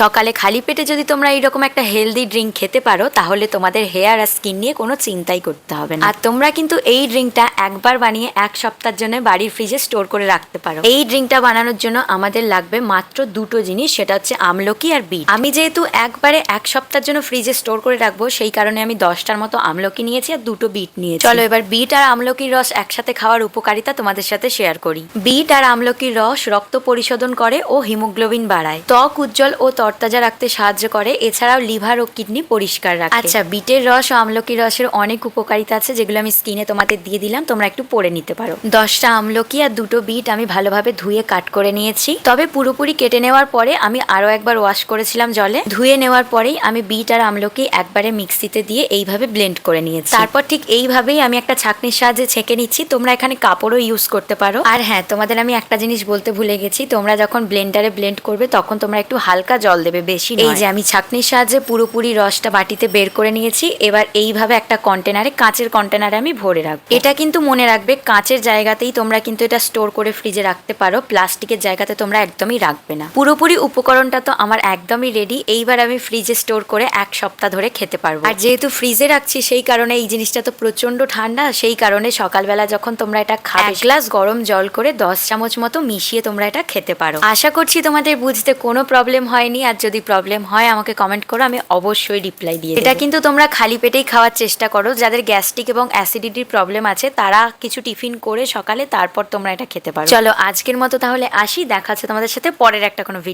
সকালে খালি পেটে যদি তোমরা এইরকম একটা হেলদি ড্রিঙ্ক খেতে পারো, তাহলে তোমাদের হেয়ার আর স্কিন নিয়ে কোনো চিন্তাই করতে হবে না। আর তোমরা কিন্তু এই ড্রিঙ্কটা একবার বানিয়ে এক সপ্তাহের জন্য বাড়ির ফ্রিজে স্টোর করে রাখতে পারো। এই ড্রিঙ্কটা বানানোর জন্য আমাদের লাগবে মাত্র দুটো জিনিস, সেটা হচ্ছে আমলকি আর বিট। আমি যেহেতু একবারে এক সপ্তাহের জন্য ফ্রিজে স্টোর করে রাখব, সেই কারণে আমি দশটার মতো আমলকি নিয়েছি আর দুটো বিট নিয়েছি। চলো এবার বিট আর আমলকির রস একসাথে খাওয়ার উপকারিতা তোমাদের সাথে শেয়ার করি। বিট আর আমলকির রস রক্ত পরিশোধন করে ও হিমোগ্লোবিন বাড়ায়। ত্বক উজ্জ্বল ও তরতাজা রাখতে সাহায্য করে, এছাড়াও লিভার ও কিডনি পরিষ্কার রাখে আচ্ছা বিটের রস ও আমলকির রসের অনেক উপকারিতা আছে, যেগুলো আমি স্কিনে তোমাদের দিয়ে দিলাম, তোমরা একটু পরে নিতে পারো। দশটা আমলকি আর দুটো বিট আমি ভালোভাবে ধুয়ে কাট করে নিয়েছি। তবে পুরোপুরি কেটে নেওয়ার পরে আমি আরও একবার ওয়াশ করেছিলাম জলে। ধুয়ে নেওয়ার পরেই আমি বিট আর আমলকি একবারে মিক্সিতে দিয়ে এইভাবে ব্লেন্ড করে নিয়েছি। তারপর ঠিক এইভাবেই আমি একটা ছাঁকনির সাহায্যে ছেঁকে নিচ্ছি। তোমরা এখানে কাপড়ও ইউজ করতে পারো। আর হ্যাঁ তোমাদের আমি একটা জিনিস বলতে ভুলে গেছি, তোমরা যখন ব্লেন্ডারে ব্লেন্ড করবে, তখন তোমরা একটু হালকা জল দেবে বেশি এই যে আমি ছাঁকনির সাহায্যে পুরোপুরি রসটা বাটিতে বের করে নিয়েছি এবার এইভাবে একটা কন্টেনারে কাঁচের কন্টেনারে আমি ভরে রাখব। এটা কিন্তু মনে রাখবে কাঁচের জায়গাতেই তোমরা কিন্তু এটা স্টোর করে ফ্রিজে রাখতে পারো প্লাস্টিকের জায়গাতে তোমরা একদমই রাখবে না। পুরোপুরি উপকরণটা তো আমার একদমই রেডি এইবার আমি ফ্রিজে স্টোর করে এক সপ্তাহ ধরে খেতে পারব। আর যেহেতু ফ্রিজে রাখছি সেই কারণে এই জিনিসটা তো প্রচণ্ড ঠান্ডা সেই কারণে সকালবেলা যখন তোমরা এটা খাবে গ্লাস গরম জল করে দশ চামচ মতো মিশিয়ে তোমরা এটা খেতে পারো। আশা করছি তোমাদের বুঝতে কোনো প্রবলেম হয়নি। আর যদি প্রবলেম হয়, আমাকে কমেন্ট করো, আমি অবশ্যই রিপ্লাই দিয়ে এটা কিন্তু তোমরা খালি পেটেই খাওয়ার চেষ্টা করো। যাদের গ্যাস্ট্রিক এবং অ্যাসিডিটির প্রবলেম আছে, তারা কিছু টিফিন করে সকালে, তারপর তোমরা এটা খেতে পারো। চলো, আজকের মতো তাহলে আসি। দেখা হচ্ছে তোমাদের সাথে পরের একটা কোনো ভিডিও